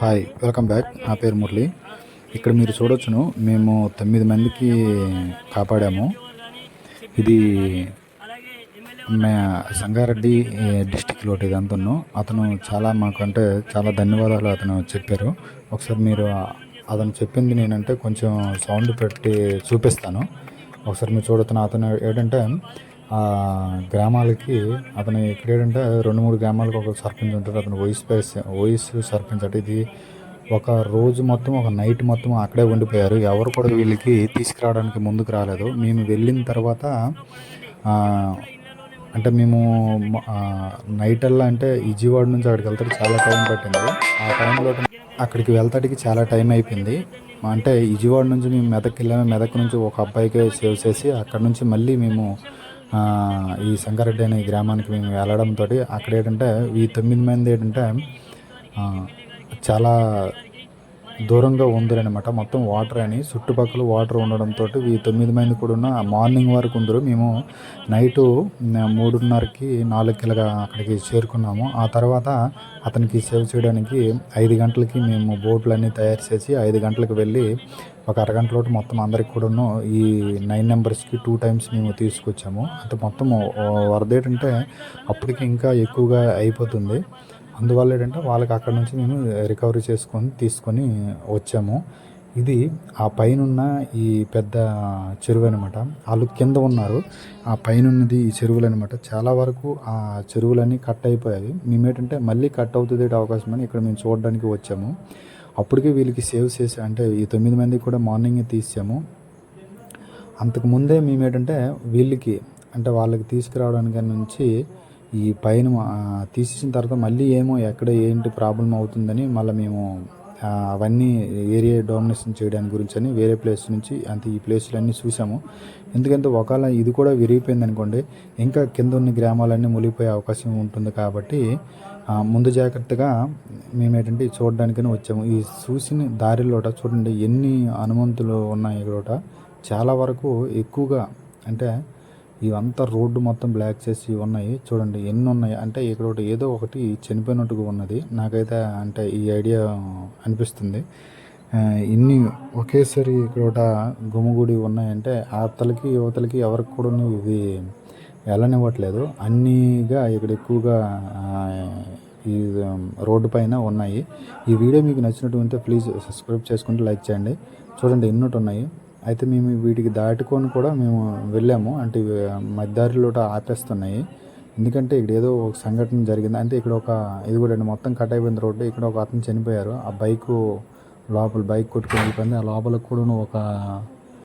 Hi welcome back నా పేరు మురళి. ఇక్కడ మీరు చూడొచ్చును మేము తొమ్మిది మందికి కాపాడాము. ఇది మే సంగారెడ్డి డిస్టిక్లో ఇదంతా అతను చాలా మాకంటే చాలా ధన్యవాదాలు అతను చెప్పారు. ఒకసారి మీరు అతను చెప్పింది నేనంటే కొంచెం సౌండ్ పెట్టి చూపిస్తాను. ఒకసారి మీరు చూడొచ్చు అతను ఏంటంటే గ్రామాలకి అతను ఇక్కడేంటంటే రెండు మూడు గ్రామాలకు ఒక సర్పంచ్ ఉంటాడు. అతను వయసు వయస్ సర్పంచ్ అంటే. ఇది ఒక రోజు మొత్తం ఒక నైట్ మొత్తం అక్కడే ఉండిపోయారు. ఎవరు కూడా వీళ్ళకి తీసుకురావడానికి ముందుకు రాలేదు. మేము వెళ్ళిన తర్వాత అంటే మేము నైట్ అల్లా అంటే విజయవాడ నుంచి అక్కడికి వెళ్తాడు చాలా టైం పట్టింది. ఆ టైంలో అక్కడికి వెళ్తాడికి చాలా టైం అయిపోయింది. అంటే విజయవాడ నుంచి మేము మెదక్కి వెళ్ళాము. మెదక్ నుంచి ఒక అబ్బాయికి సేవ్ చేసి అక్కడ నుంచి మళ్ళీ మేము ఈ సంగారెడ్డి అనే గ్రామానికి మేము వెళ్ళడంతో అక్కడ ఏంటంటే ఈ తొమ్మిది మంది ఏంటంటే చాలా దూరంగా ఉందరనమాట మొత్తం వాటర్ అని చుట్టుపక్కల వాటర్ ఉండడంతో ఈ తొమ్మిది మంది కూడా ఉన్న మార్నింగ్ వరకు ఉందరు. మేము నైటు మూడున్నరకి నాలుగు ఇలాగా అక్కడికి చేరుకున్నాము. ఆ తర్వాత అతనికి సేవ్ చేయడానికి ఐదు గంటలకి మేము బోట్లన్నీ తయారు చేసి ఐదు గంటలకు వెళ్ళి ఒక అరగంటలో మొత్తం అందరికి కూడాను ఈ నైన్ నెంబర్స్కి టూ టైమ్స్ మేము తీసుకొచ్చాము. అంటే మొత్తం వరద ఏంటంటే అప్పటికి ఇంకా ఎక్కువగా అయిపోతుంది. అందువల్ల ఏంటంటే వాళ్ళకి అక్కడ నుంచి మేము రికవరీ చేసుకొని తీసుకొని వచ్చాము. ఇది ఆ పైన ఉన్న ఈ పెద్ద చెరువు అనమాట వాళ్ళు కింద ఉన్నారు. ఆ పైన ఉన్నది ఈ చెరువులు అనమాట చాలా వరకు ఆ చెరువులన్నీ కట్ అయిపోయాయి. మేము ఏంటంటే మళ్ళీ కట్ అవుతుంది అవకాశం అని ఇక్కడ మేము చూడడానికి వచ్చాము. అప్పటికే వీళ్ళకి సేవ్ చేసి అంటే ఈ తొమ్మిది మందికి కూడా మార్నింగే తీసాము. అంతకు ముందే మేము ఏంటంటే వీళ్ళకి అంటే వాళ్ళకి తీసుకురావడానికి నుంచి ఈ పైన తీసేసిన తర్వాత మళ్ళీ ఏమో ఎక్కడ ఏంటి ప్రాబ్లం అవుతుందని మళ్ళీ మేము అవన్నీ ఏరియా డామినేషన్ చేయడానికి గురించి అని వేరే ప్లేస్ నుంచి అంత ఈ ప్లేస్లన్నీ చూసాము. ఎందుకంటే ఒకవేళ ఇది కూడా విరిగిపోయింది అనుకోండి ఇంకా కింద ఉన్న గ్రామాలన్నీ మునిగిపోయే అవకాశం ఉంటుంది కాబట్టి ముందు జాగ్రత్తగా మేము ఏంటంటే చూడడానికని వచ్చాము. ఈ చూసిన దారిలోట చూడండి ఎన్ని అనుమంతులు ఉన్నాయి ఇక్కడ చాలా వరకు ఎక్కువగా అంటే ఇవంతా రోడ్డు మొత్తం బ్లాక్ చేసి ఉన్నాయి. చూడండి ఎన్ని ఉన్నాయి అంటే ఇక్కడ ఒకటి ఏదో ఒకటి చనిపోయినట్టుగా ఉన్నది. నాకైతే అంటే ఈ ఐడియా అనిపిస్తుంది. ఇన్ని ఒకేసారి ఇక్కడ ఒక గుమ్మగుడి ఉన్నాయంటే అవతలకి యువతలకి ఎవరికి కూడా ఇది వెళ్ళనివ్వట్లేదు. అన్నీగా ఇక్కడ ఎక్కువగా ఈ రోడ్డు పైన ఉన్నాయి. ఈ వీడియో మీకు నచ్చినట్టు ప్లీజ్ సబ్స్క్రైబ్ చేసుకుంటే లైక్ చేయండి. చూడండి ఎన్నోటి ఉన్నాయి. అయితే మేము వీటికి దాటుకొని కూడా మేము వెళ్ళాము. అంటే మధ్యదారిలో ఆపేస్తున్నాయి. ఎందుకంటే ఇక్కడ ఏదో ఒక సంఘటన జరిగింది. అంటే ఇక్కడ ఒక ఇది కూడా అండి మొత్తం కట్ అయిపోయింది రోడ్డు. ఇక్కడ ఒక అతను చనిపోయారు. ఆ బైకు లోపల బైక్ కొట్టుకొని వెళ్ళిపోయింది. ఆ లోపల కూడా ఒక